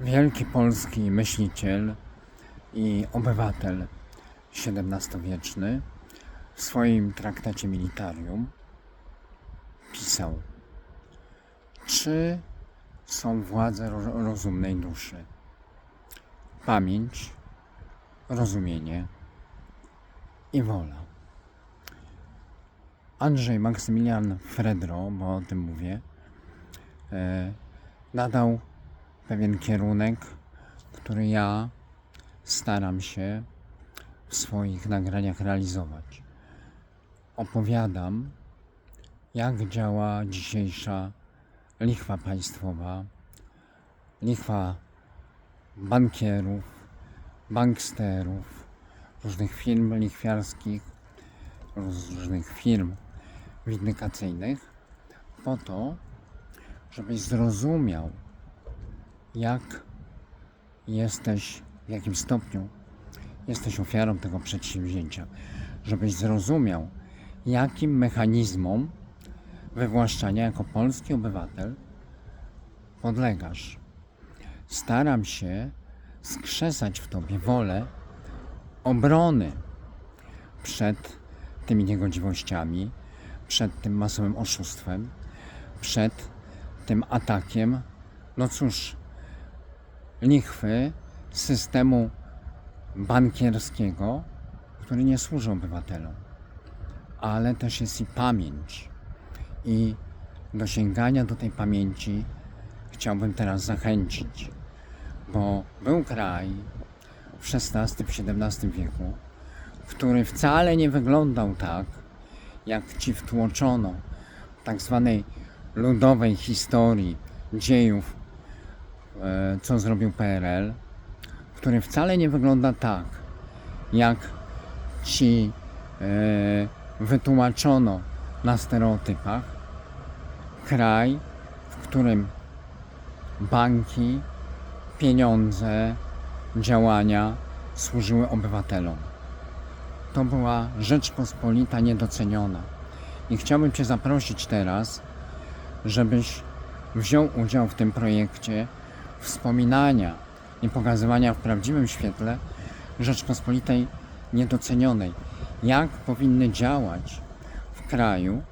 Wielki polski myśliciel i obywatel XVII-wieczny w swoim traktacie Militarium pisał: Czy są władze ro- rozumnej duszy? Pamięć, rozumienie i wola. Andrzej Maksymilian Fredro, bo o tym mówię, e, nadał pewien kierunek, który ja staram się w swoich nagraniach realizować. Opowiadam, jak działa dzisiejsza lichwa państwowa, lichwa bankierów, banksterów, różnych firm lichwiarskich, różnych firm windykacyjnych, po to, żebyś zrozumiał, jak jesteś, w jakim stopniu jesteś ofiarą tego przedsięwzięcia, żebyś zrozumiał, jakim mechanizmom wywłaszczania jako polski obywatel podlegasz. Staram się skrzesać w tobie wolę obrony przed tymi niegodziwościami, przed tym masowym oszustwem, przed tym atakiem, no cóż, lichwy systemu bankierskiego, który nie służy obywatelom, ale też jest i pamięć. I do sięgania do tej pamięci chciałbym teraz zachęcić, bo był kraj w XVI, w XVII wieku, który wcale nie wyglądał tak, jak ci wtłoczono tak zwanej ludowej historii dziejów, co zrobił PRL, który wcale nie wygląda tak, jak ci e, wytłumaczono na stereotypach. Kraj, w którym banki, pieniądze, działania służyły obywatelom. To była Rzeczpospolita niedoceniona. I chciałbym Cię zaprosić teraz, żebyś wziął udział w tym projekcie wspominania i pokazywania w prawdziwym świetle Rzeczpospolitej niedocenionej. Jak powinny działać w kraju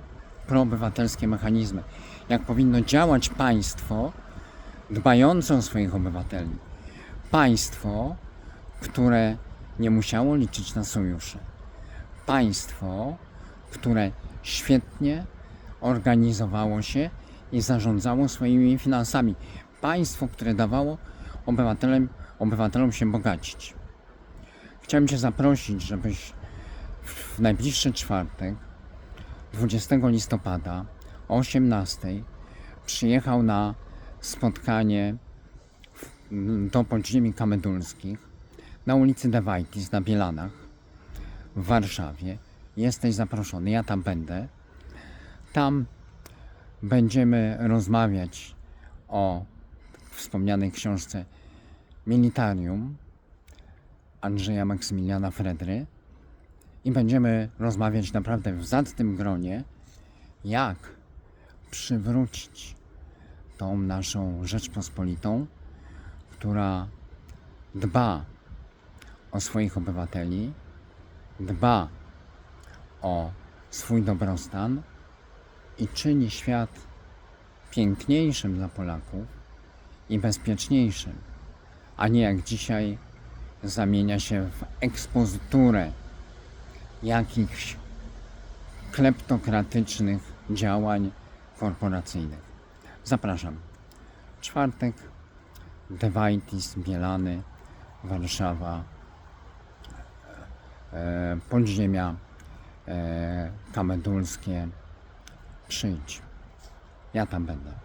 proobywatelskie mechanizmy. Jak powinno działać państwo dbające o swoich obywateli. Państwo, które nie musiało liczyć na sojusze. Państwo, które świetnie organizowało się i zarządzało swoimi finansami. Państwo, które dawało obywatelom, obywatelom się bogacić. Chciałem Cię zaprosić, żebyś w najbliższy czwartek, 20 listopada o 18 przyjechał na spotkanie w- do podziemi kamedulskich na ulicy Dewajtis na Bielanach w Warszawie. Jesteś zaproszony, ja tam będę. Tam będziemy rozmawiać o wspomnianej książce Militarium Andrzeja Maksymiliana Fredry. I będziemy rozmawiać naprawdę w zacnym gronie, jak przywrócić tą naszą Rzeczpospolitą, która dba o swoich obywateli, dba o swój dobrostan i czyni świat piękniejszym dla Polaków i bezpieczniejszym, a nie jak dzisiaj zamienia się w ekspozyturę jakichś kleptokratycznych działań korporacyjnych. Zapraszam. Czwartek, Dewajtis, Bielany, Warszawa, e, podziemia e, kamedulskie. Przyjdź. Ja tam będę.